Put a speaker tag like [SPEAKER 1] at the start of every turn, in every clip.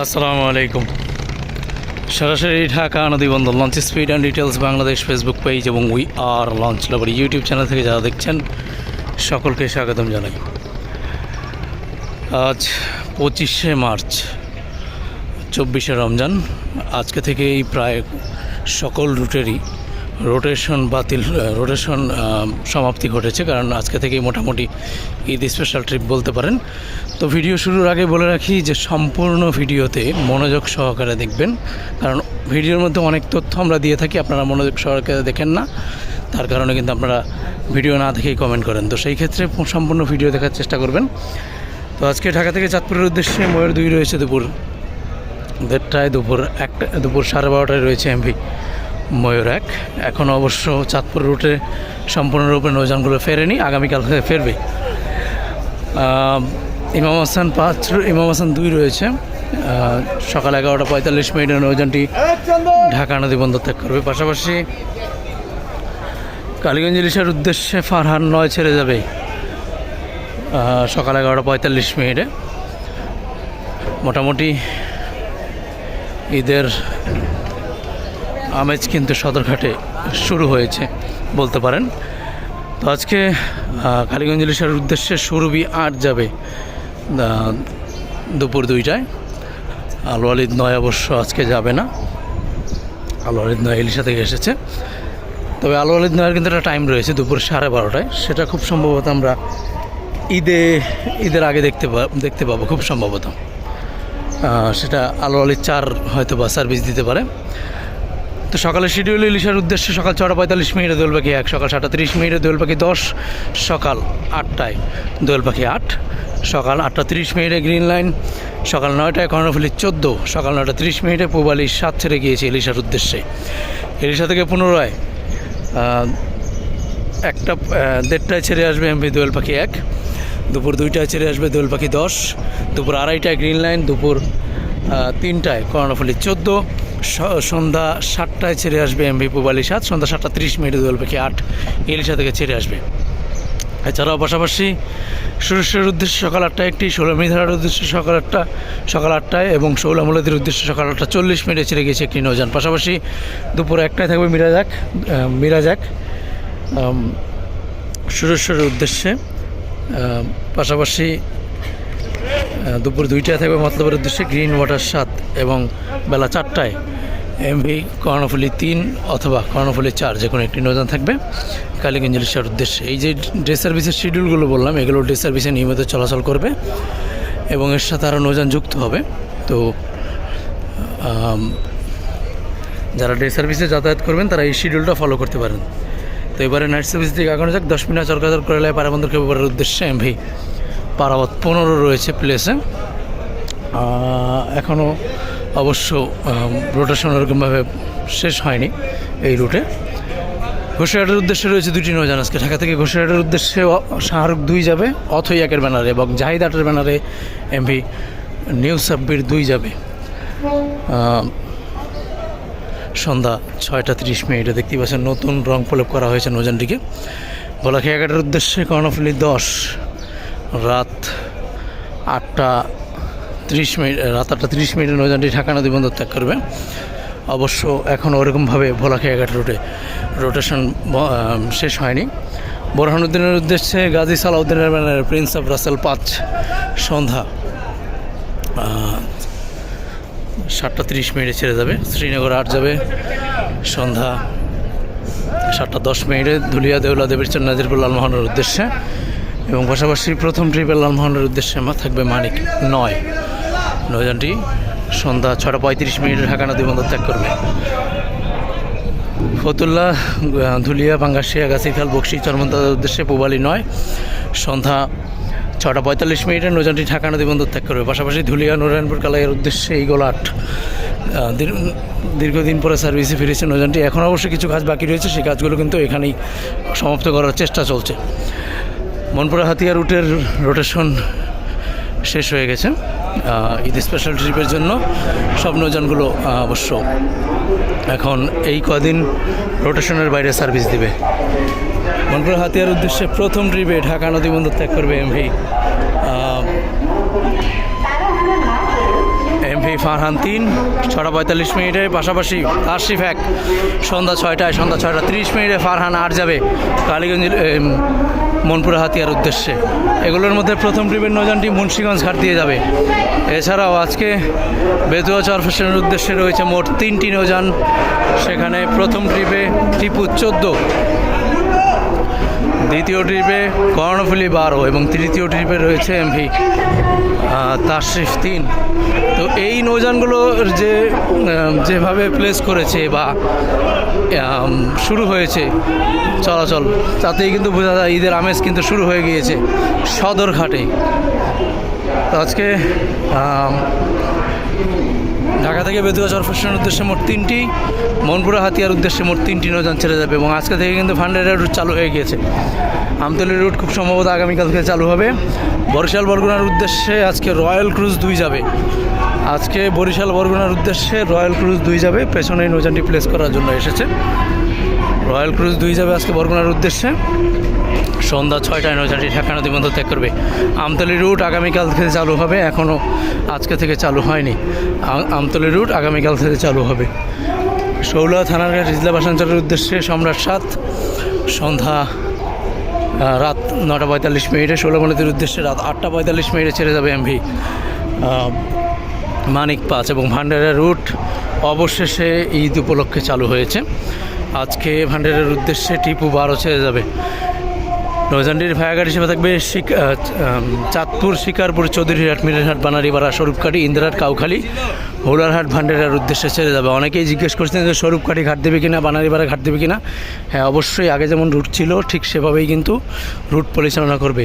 [SPEAKER 1] আসসালামু আলাইকুম। সরাসরি ঢাকা নদী বন্দর launch speed and details Bangladesh Facebook page এবং we are launch lover YouTube channel থেকে যারা দেখছেন, সকলকে স্বাগতম জানাই। আজ পঁচিশে মার্চ, চব্বিশে রমজান। আজকে থেকেই প্রায় সকল রুটেরই রোটেশন বাতিল রোটেশন সমাপ্তি ঘটেছে, কারণ আজকে থেকেই মোটামুটি ঈদ স্পেশাল ট্রিপ বলতে পারেন। তো ভিডিও শুরুর আগে বলে রাখি যে সম্পূর্ণ ভিডিওতে মনোযোগ সহকারে দেখবেন, কারণ ভিডিওর মধ্যে অনেক তথ্য আমরা দিয়ে থাকি, আপনারা মনোযোগ সহকারে দেখেন না। তার কারণে কিন্তু আপনারা ভিডিও না দেখেই কমেন্ট করেন। তো সেই ক্ষেত্রে সম্পূর্ণ ভিডিও দেখার চেষ্টা করবেন। তো আজকে ঢাকা থেকে চাঁদপুরের উদ্দেশ্যে ময়ূর দুই রয়েছে দুপুর দেড়টায় দুপুর একটা দুপুর সাড়ে বারোটায় রয়েছে এমভি ময়ূর এক। এখন অবশ্য চাঁদপুর রুটে সম্পূর্ণরূপে নৌযানগুলো ফেরেনি, আগামীকাল থেকে ফেরবে। ইমাম হাসান পাঁচ ইমাম হাসান দুই রয়েছে। সকাল এগারোটা পঁয়তাল্লিশ মিনিটে নৌযানটি ঢাকা নদী বন্দর ত্যাগ করবে। পাশাপাশি কালীগঞ্জ ইলিশের উদ্দেশ্যে ফারহান নয় ছেড়ে যাবে সকাল এগারোটা পঁয়তাল্লিশ মিনিটে। মোটামুটি ঈদের আমেজ কিন্তু সদরঘাটে শুরু হয়েছে, বলতে পারেন। তো আজকে কালীগঞ্জ ইলিশের উদ্দেশ্যে সুরভি আট যাবে দুপুর দুইটায়। আলু আলিদ নয় অবশ্য আজকে যাবে না। আলু আলিদ নয় ইলিশা থেকে এসেছে। তবে আলু আলিদ নয়ের কিন্তু একটা টাইম রয়েছে দুপুর সাড়ে বারোটায়। সেটা খুব সম্ভবত আমরা ঈদে, ঈদের আগে দেখতে দেখতে পাবো, খুব সম্ভবত। সেটা আলু আলির চার হয়তো বা সার্ভিস দিতে পারে। তো সকালে শিডিউল ইলিশার উদ্দেশ্যে সকাল ছটা পঁয়তাল্লিশ মিনিটে দোল পাখি এক, সকাল সাতটা তিরিশ মিনিটে দোল পাখি দশ, সকাল আটটায় দোল পাখি আট, সকাল আটটা তিরিশ মিনিটে গ্রিন লাইন, সকাল নয়টায় কর্ণফুলি চোদ্দ, সকাল নয়টা তিরিশ মিনিটে পূবালি সাত ছেড়ে গিয়েছে ইলিশার উদ্দেশ্যে। ইলিশা থেকে পুনরায় একটা দেড়টায় ছেড়ে আসবে এমভি দোয়েল পাখি এক, দুপুর দুইটায় ছেড়ে আসবে দোয়েল পাখি দশ, দুপুর আড়াইটায় গ্রিন লাইন, দুপুর তিনটায় কর্ণফুলি চোদ্দ সন্ধ্যা সাতটায় ছেড়ে আসবে এমভি পুবালি সাত সন্ধ্যা সাতটা তিরিশ মিনিটে দোয়েল পাখি আট ইলিশা থেকে ছেড়ে আসবে। এছাড়াও পাশাপাশি সুরেশের উদ্দেশ্যে সকাল আটটায় একটি ষোলো মিধারার উদ্দেশ্যে সকাল আটটা, সকাল আটটায় এবং শৌলামুলাদের উদ্দেশ্যে সকাল আটটা চল্লিশ মিনিটে ছেড়ে গেছে একটি নৌযান। পাশাপাশি দুপুর একটায় থাকবে মিরাজাক মিরাজাক। সুরেশ্বরের উদ্দেশ্যে পাশাপাশি দুপুর দুইটায় থাকবে মতলবের উদ্দেশ্যে গ্রিন ওয়াটার সাত এবং বেলা চারটায় এমভি কর্ণফুলি তিন অথবা কর্ণফুলি চার, যে কোনো একটি নৌযান থাকবে। কালীগঞ্জ ইলিশার উদ্দেশ্যে। এই যে ডে সার্ভিসের শিডিউলগুলো বললাম, এগুলো ডে সার্ভিসে নিয়মিত চলাচল করবে এবং এর সাথে আরও নৌযান যুক্ত হবে। তো যারা ডে সার্ভিসে যাতায়াত করবেন, তারা এই শিডিউলটা ফলো করতে পারেন। তো এবারে নাইট সার্ভিস থেকে আগানো যাক। দশ মিনিট চরকাচর করে পারাবন্দর কেবলের উদ্দেশ্যে এমভি পারাবত পনেরো রয়েছে প্লেসে। এখনও অবশ্য রোটেশন ওরকমভাবে শেষ হয়নি এই রুটে ঘোষাহাটের উদ্দেশ্যে রয়েছে দুটি নৌযান আজকে। ঢাকা থেকে ঘোষাহাটের উদ্দেশ্যে শাহরুখ দুই যাবে অথই একের ব্যানারে এবং জাহিদ আটের ব্যানারে এমভি নিউ সাব্বির দুই যাবে। সন্ধ্যা ছয়টা তিরিশ মিনিটে দেখতে পাচ্ছেন নতুন রং প্রলেপ করা হয়েছে নৌযানটিকে। ভোলাখিয়াঘাটের উদ্দেশ্যে কর্ণফুলি দশ রাত আটটা তিরিশ মিনিট, রাত আটটা তিরিশ মিনিটে নৌযানটি ঢাকা নদী বন্দর ত্যাগ করবে। অবশ্য এখন ওরকমভাবে ভোলাখিয়াঘাট রুটে রোটেশন শেষ হয়নি। বোরহানুদ্দিনের উদ্দেশ্যে গাজী সালাউদ্দিনের ব্যানারে প্রিন্স অফ রাসেল পাঁচ, সন্ধ্যা সাতটা তিরিশ মিনিটে ছেড়ে যাবে। শ্রীনগর আট যাবে, সন্ধ্যা সাতটা দশ মিনিটে। ধুলিয়া দেউলা, দেবীর চন্দ নাজিরপুর, লালমোহনের উদ্দেশ্যে। এবং পাশাপাশি প্রথম ট্রিপের লালমোহনের উদ্দেশ্যে থাকবে মানিক নয়। নৌযানটি সন্ধ্যা ছটা পঁয়ত্রিশ মিনিটে ঢাকা নদী বন্দর ত্যাগ করবে। ফতুল্লা ধুলিয়া পাঙ্গাসিয়া গাছিখাল বক্সি চরমন্তাদের উদ্দেশ্যে পুবালি নয়। সন্ধ্যা ছটা পঁয়তাল্লিশ মিনিটে নৌযানটি ঢাকা নদী বন্দর ত্যাগ করবে। পাশাপাশি ধুলিয়া নারায়ণপুর কালাইয়ের উদ্দেশ্যে এই আহ, দীর্ঘদিন পরে সার্ভিসে ফিরেছে নৌযানটি এখন অবশ্য কিছু কাজ বাকি রয়েছে। সেই কাজগুলো কিন্তু এখানেই সমাপ্ত করার চেষ্টা চলছে। মনপুরা হাতিয়া রুটের রোটেশন শেষ হয়ে গেছে। ঈদ স্পেশাল ট্রিপের জন্য সব নৌযানগুলো অবশ্য এখন এই কদিন রোটেশনের বাইরে সার্ভিস দিবে। মনপুরা হাতিয়ার উদ্দেশ্যে প্রথম ট্রিপে ঢাকা নদীবন্দর ত্যাগ করবে এমভি। এমভি ফারহান তিন, ছটা পঁয়তাল্লিশ মিনিটে পাশাপাশি আশিফ এক। সন্ধ্যা ছয়টায়, সন্ধ্যা ছয়টা তিরিশ মিনিটে ফারহান আর যাবে কালীগঞ্জ মনপুরা হাতিয়ার উদ্দেশ্যে। এগুলোর মধ্যে প্রথম ট্রিপের নৌযানটি মুন্সিগঞ্জ ঘাট দিয়ে যাবে। এছাড়াও আজকে বেতুয়া চরফেশনের উদ্দেশ্যে রয়েছে মোট তিনটি নৌযান সেখানে প্রথম ট্রিপে টিপু চোদ্দ, দ্বিতীয় ট্রিপে কর্ণফুলি বারো এবং তৃতীয় ট্রিপে রয়েছে এমভি। তাশরিফ তিন। তো এই নৌযানগুলোর যে যেভাবে প্লেস করেছে বা শুরু হয়েছে চলাচল, তাতেই কিন্তু বোঝা যায় ঈদের আমেজ কিন্তু শুরু হয়ে গিয়েছে সদরঘাটে। তো আজকে ঢাকা থেকে বেতুয়া চরফেশনের উদ্দেশ্যে মোট তিনটি, মনপুরা হাতিয়ার উদ্দেশ্যে মোট তিনটি নৌযান ছেড়ে যাবে এবং আজকে থেকে কিন্তু ফান্ডের রুট চালু হয়ে গিয়েছে। আমতলি রুট খুব সম্ভবত আগামীকাল থেকে চালু হবে। বরিশাল, বরগুনার উদ্দেশ্যে আজকে রয়্যাল ক্রুজ দুই যাবে। আজকে বরিশাল, বরগুনার উদ্দেশ্যে রয়্যাল ক্রুজ দুই যাবে। পেছনে নৌযানটি প্লেস করার জন্য এসেছে। রয়্যাল ক্রুজ দুই যাবে আজকে বরগুনার উদ্দেশ্যে। সন্ধ্যা ছয়টায় নৌযানটি ঢাকা নদী বন্দর ত্যাগ করবে। আমতলি রুট আগামীকাল থেকে চালু হবে এখনও আজকে থেকে চালু হয়নি। আমতলি রুট আগামীকাল থেকে চালু হবে। শৌলা থানার ইজলা বাসাঞ্চলের উদ্দেশ্যে সম্রাট সাত, সন্ধ্যা রাত নটা পঁয়তাল্লিশ মিনিটে ষোলোমণিদের উদ্দেশ্যে রাত আটটা পঁয়তাল্লিশ মিনিটে ছেড়ে যাবে এমভি। মানিক পাঁচ এবং ভান্ডারের রুট অবশেষে ঈদ উপলক্ষে চালু হয়েছে। আজকে ভান্ডারের উদ্দেশ্যে টিপু বারো ছেড়ে যাবে। নৌজানটির ভায়াঘাট হিসেবে থাকবে চাঁদপুর শিকারপুর চৌধুরীহাট মিরারহাট বানারীপাড়া, স্বরূপকাঠি, ইন্দিরাট, কাউখালী, হোলারহাট, ভান্ডারের উদ্দেশ্যে ছেড়ে যাবে। অনেকেই জিজ্ঞেস করছেন যে স্বরূপকাঠি ঘাট দেবে কিনা, বানারীপাড়া ঘাট দেবে কিনা? হ্যাঁ অবশ্যই আগে যেমন রুট ছিল, ঠিক সেভাবেই কিন্তু রুট পরিচালনা করবে।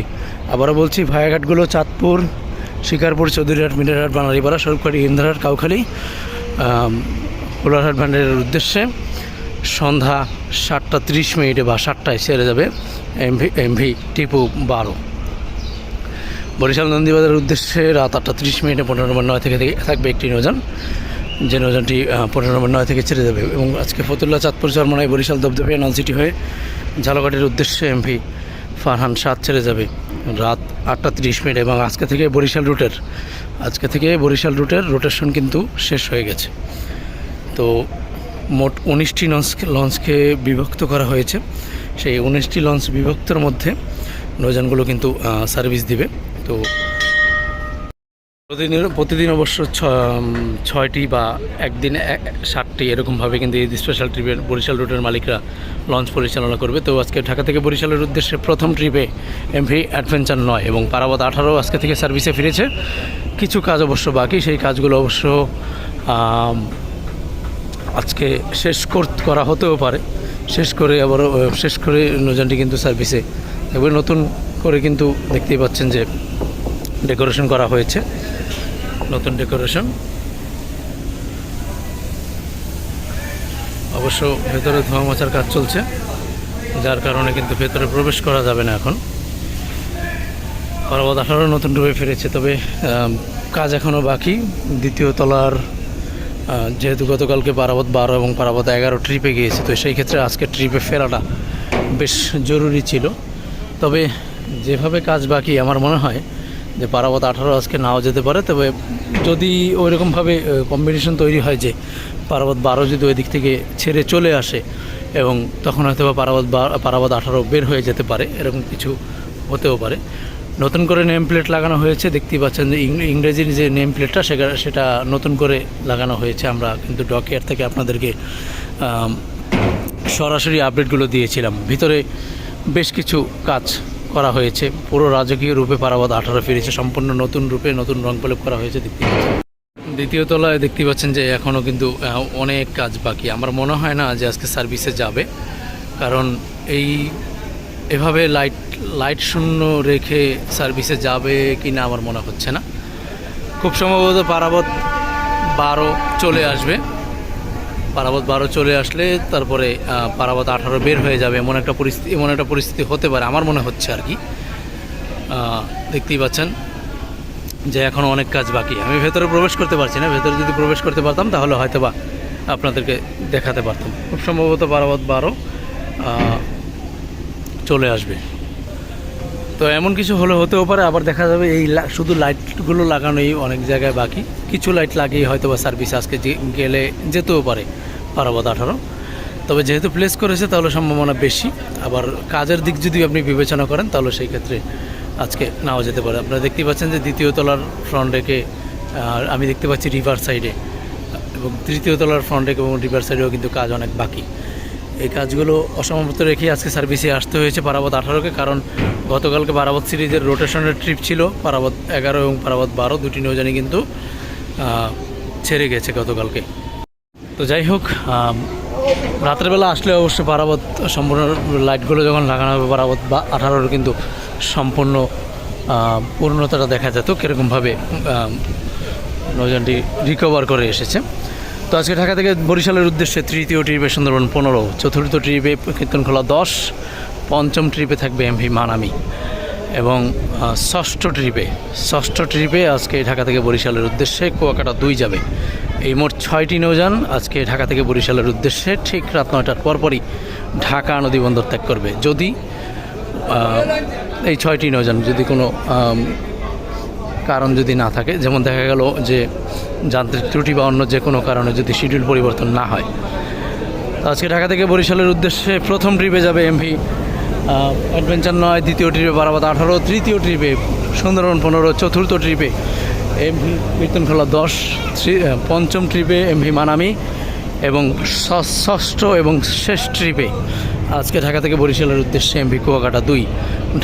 [SPEAKER 1] আবারও বলছি ভায়াঘাটগুলো চাঁদপুর, শিকারপুর চৌধুরীহাট মিরারহাট বানারীপাড়া, স্বরূপকাঠি, ইন্দিরাট, কাউখালী হোলারহাট, ভান্ডারের উদ্দেশ্যে। সন্ধ্যা সাতটা তিরিশ মিনিটে বা সাতটায় ছেড়ে যাবে এমভি এমভি টিপু বারো। বরিশাল নন্দীবাজারের উদ্দেশ্যে রাত আটটা তিরিশ মিনিটে পনেরো নম্বর নয় থেকে থেকে থাকবে একটি নৌযান যে নৌযানটি আহ, পনেরো নম্বর নয় থেকে ছেড়ে যাবে। এবং আজকে ফতুল্লা চাঁদপুর চরমনায় বরিশাল দপদপিয়া নলসিটি হয়ে ঝালকাঠির উদ্দেশ্যে এমভি ফারহান সাত ছেড়ে যাবে রাত আটটা তিরিশ মিনিট। এবং আজকে থেকে বরিশাল রুটের আজকে থেকে বরিশাল রুটের রোটেশন কিন্তু শেষ হয়ে গেছে। তো মোট উনিশটি লঞ্চকে লঞ্চকে বিভক্ত করা হয়েছে। সেই উনিশটি লঞ্চ বিভক্তর মধ্যে নৌযানগুলো কিন্তু সার্ভিস দিবে। তো প্রতিদিন প্রতিদিন অবশ্য ছয়টি বা একদিন ষাটটি এরকমভাবে কিন্তু এই স্পেশাল ট্রিপের বরিশাল রুটের মালিকরা লঞ্চ পরিচালনা করবে। তো আজকে ঢাকা থেকে বরিশালের উদ্দেশ্যে প্রথম ট্রিপে এমভি অ্যাডভেঞ্চার নয় এবং পারাবত আঠারো আজকে থেকে সার্ভিসে ফিরেছে। কিছু কাজ অবশ্য বাকি, সেই কাজগুলো অবশ্য আজকে শেষ কর- করা হতেও পারে। শেষ করে আবার শেষ করে নৌযানটি কিন্তু সার্ভিসে। এবার নতুন করে কিন্তু দেখতেই পাচ্ছেন যে ডেকোরেশন করা হয়েছে। নতুন ডেকোরেশন। অবশ্য ভেতরে ধোঁয়া মোছার কাজ চলছে, যার কারণে কিন্তু ভেতরে প্রবেশ করা যাবে না এখন। পরবত আঠারো নতুন রূপে ফিরেছে, তবে কাজ এখনও বাকি। দ্বিতীয় তলার যেহেতু গতকালকে পারাবত বারো এবং পারাবত এগারো ট্রিপে গিয়েছে, তো সেই ক্ষেত্রে আজকে ট্রিপে ফেরাটা বেশ জরুরি ছিল। তবে যেভাবে কাজ বাকি, আমার মনে হয় যে পারাবত আঠারো আজকে নাও যেতে পারে। তবে যদি ওইরকমভাবে কম্বিনেশন তৈরি হয় যে পারাবত বারো যদি ওই দিক থেকে ছেড়ে চলে আসে এবং তখন হয়তো বা পারাবত পারাবত আঠারো বের হয়ে যেতে পারে, এরকম কিছু হতেও পারে। নতুন করে নেম প্লেট লাগানো হয়েছে, দেখতেই পাচ্ছেন যে ইংরেজির যে নেম প্লেটটা সেটা সেটা নতুন করে লাগানো হয়েছে। আমরা কিন্তু ডকেয়ার থেকে আপনাদেরকে সরাসরি আপডেটগুলো দিয়েছিলাম। ভিতরে বেশ কিছু কাজ করা হয়েছে। পুরো রাজকীয় রূপে পারাবাদ আঠারো ফিরেছে। সম্পূর্ণ নতুন রূপে নতুন রং প্রয়োগ করা হয়েছে দেখতে পাচ্ছেন। দ্বিতীয় তলায় দেখতে পাচ্ছেন যে এখনও কিন্তু অনেক কাজ বাকি। আমার মনে হয় না যে আজকে সার্ভিসে যাবে। কারণ এই এভাবে লাইট লাইট শূন্য রেখে সার্ভিসে যাবে কি না আমার মনে হচ্ছে না। খুব সম্ভবত পারাবত বারো চলে আসবে। পারাবত বারো চলে আসলে তারপরে পারাবত আঠারো বের হয়ে যাবে। এমন একটা পরিস্থিতি, এমন একটা পরিস্থিতি হতে পারে, আমার মনে হচ্ছে আর কি। দেখতেই পাচ্ছেন যে এখন অনেক কাজ বাকি। আমি ভেতরে প্রবেশ করতে পারছি না। ভেতরে যদি প্রবেশ করতে পারতাম, তাহলে হয়তো বা আপনাদেরকে দেখাতে পারতাম। খুব সম্ভবত পারাবত বারো চলে আসবে। তো এমন কিছু হলে হতেও পারে, আবার দেখা যাবে এই শুধু লাইটগুলো লাগানোই অনেক জায়গায় বাকি। কিছু লাইট লাগিয়ে হয়তো বা সার্ভিস আজকে গেলে যেতেও পারে পারাবাদ আঠারো। তবে যেহেতু প্লেস করেছে, তাহলে সম্ভাবনা বেশি। আবার কাজের দিক যদি আপনি বিবেচনা করেন, তাহলে সেই ক্ষেত্রে আজকে নাও যেতে পারে। আপনারা দেখতেই পাচ্ছেন যে দ্বিতীয় তলার ফ্রন্ট রেখে আমি দেখতে পাচ্ছি রিভার সাইডে এবং তৃতীয় তলার ফ্রন্ট রেখে এবং রিভার সাইডেও কিন্তু কাজ অনেক বাকি। এই কাজগুলো অসমাপ্ত রেখে আজকে সার্ভিসে আসতে হয়েছে পারাবত আঠারোকে কারণ গতকালকে পারাবত সিরিজের রোটেশনের ট্রিপ ছিল। পারাবত এগারো এবং পারাবত বারো দুটি নৌজানি কিন্তু ছেড়ে গেছে গতকালকে। তো যাই হোক আম, রাতের বেলা আসলে অবশ্য পারাবত সম্পূর্ণ লাইটগুলো যখন লাগানো হবে পারাবত বা আঠারোর কিন্তু সম্পূর্ণ পূর্ণতাটা দেখা যেত কীরকমভাবে আম, নৌযানটি রিকভার করে এসেছে। তো আজকে ঢাকা থেকে বরিশালের উদ্দেশ্যে তৃতীয় ট্রিপে সুন্দরবন পনেরো, চতুর্থ ট্রিপে কীর্তনখোলা দশ, পঞ্চম ট্রিপে থাকবে এমভি মানামি এবং ষষ্ঠ ট্রিপে ষষ্ঠ ট্রিপে আজকে ঢাকা থেকে বরিশালের উদ্দেশ্যে কুয়াকাটা দুই যাবে। এই মোট ছয়টি নৌযান আজকে ঢাকা থেকে বরিশালের উদ্দেশ্যে ঠিক রাত নয়টার পরপরই ঢাকা নদী বন্দর ত্যাগ করবে। যদি এই ছয়টি নৌযান যদি কোনো কারণ যদি না থাকে, যেমন দেখা গেল যে যান্ত্রিক ত্রুটি বা অন্য যে কোনো কারণে যদি শিডিউল পরিবর্তন না হয়। আজকে ঢাকা থেকে বরিশালের উদ্দেশ্যে প্রথম ট্রিপে যাবে এমভি। অ্যাডভেঞ্চার নয়, দ্বিতীয় ট্রিপে বারাবাদ আঠারো, তৃতীয় ট্রিপে সুন্দরবন পনেরো, চতুর্থ ট্রিপে এমভি কীর্তনখোলা দশ পঞ্চম ট্রিপে এমভি মানামি এবং ষষ্ঠ এবং শেষ ট্রিপে আজকে ঢাকা থেকে বরিশালের উদ্দেশ্যে এমভি কুয়াকাটা দুই,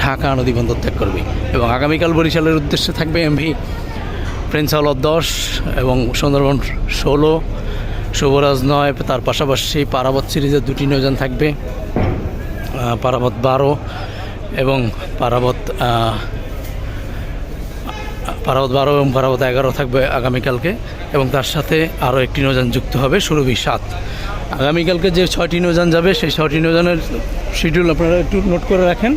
[SPEAKER 1] ঢাকা নদী বন্দর ত্যাগ করবে এবং আগামীকাল বরিশালের উদ্দেশ্যে থাকবে এমভি প্রিন্স আওলাদ দশ এবং সুন্দরবন ষোলো, শুভরাজ নয়, তার পাশাপাশি পারাবত সিরিজের দুটি নৌযান থাকবে পারাবত বারো এবং পারাবত পারাবত বারো এবং পারাবত এগারো থাকবে আগামীকালকে এবং তার সাথে আরও একটি নৌযান যুক্ত হবে সুরভি সাত। আগামীকালকে যে ছয়টি নৌযান যাবে, সেই ছয়টি নৌযানের শিডিউল আপনারা একটু নোট করে রাখেন।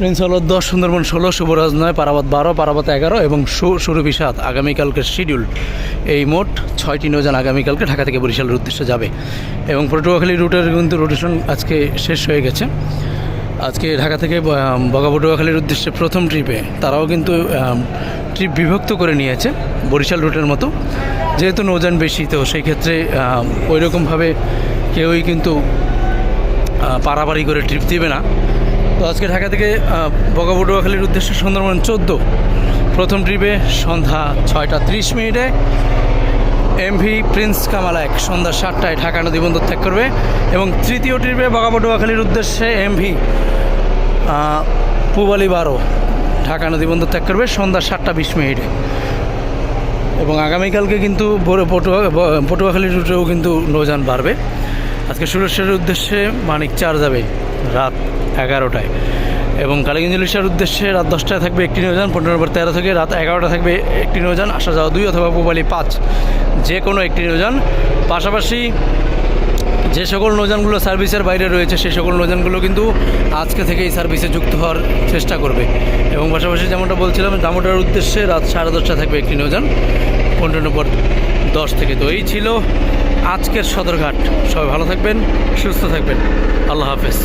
[SPEAKER 1] প্রিন্স হলর দশ সুন্দরবন ষোলো, শুভরাজ নয়, পারাবত বারো, পারাবত এগারো এবং সু- সুরভি সাত। আগামীকালকের শিডিউল এই মোট ছয়টি নৌযান আগামীকালকে ঢাকা থেকে বরিশালের উদ্দেশ্যে যাবে। এবং পটুয়াখালী রুটের কিন্তু রোটেশন আজকে শেষ হয়ে গেছে। আজকে ঢাকা থেকে ব- বগা পটুয়াখালীর উদ্দেশ্যে প্রথম ট্রিপে তারাও কিন্তু ট্রিপ বিভক্ত করে নিয়েছে বরিশাল রুটের মতো। যেহেতু নৌযান বেশি, তো সেই ক্ষেত্রে ওই রকমভাবে কেউই কিন্তু পারাপারি করে ট্রিপ দিবে না। তো আজকে ঢাকা থেকে বগা পটুয়াখালীর উদ্দেশ্যে সুন্দরবন চোদ্দ। প্রথম ট্রিপে সন্ধ্যা ছয়টা ত্রিশ মিনিটে এমভি প্রিন্স কামাল এক, সন্ধ্যা সাতটায় ঢাকা নদী বন্দর ত্যাগ করবে। এবং তৃতীয় ট্রিপে বগা পটুয়াখালীর উদ্দেশ্যে এমভি পুবালি বারো, ঢাকা নদী বন্দর ত্যাগ করবে সন্ধ্যা সাতটা বিশ মিনিটে। এবং আগামীকালকে কিন্তু পটুয়া, ব- পটুয়াখালী রুটেও কিন্তু নৌযান বাড়বে। আজকে সুরেশ্বরের উদ্দেশ্যে মানিক চার যাবে রাত এগারোটায়। এবং কালীগঞ্জ ইলিশার উদ্দেশ্যে রাত দশটায় থাকবে একটি নৌযান পনেরো নম্বর তেরো থেকে রাত এগারোটা থাকবে একটি নৌযান আসা যাওয়া দুই অথবা পুবালি পাঁচ। যে কোনো একটি নৌযান পাশাপাশি যে সকল নৌযানগুলো সার্ভিসের বাইরে রয়েছে, সেই সকল নৌযানগুলো কিন্তু আজকে থেকেই সার্ভিসে যুক্ত হওয়ার চেষ্টা করবে। এবং পাশাপাশি যেমনটা বলছিলাম দামোটার উদ্দেশ্যে রাত সাড়ে দশটা থাকবে একটি নৌযান পনেরো নম্বর দশ থেকে। তো এই ছিল আজকের সদরঘাট। সবাই ভালো থাকবেন, সুস্থ থাকবেন। আল্লাহ হাফেজ।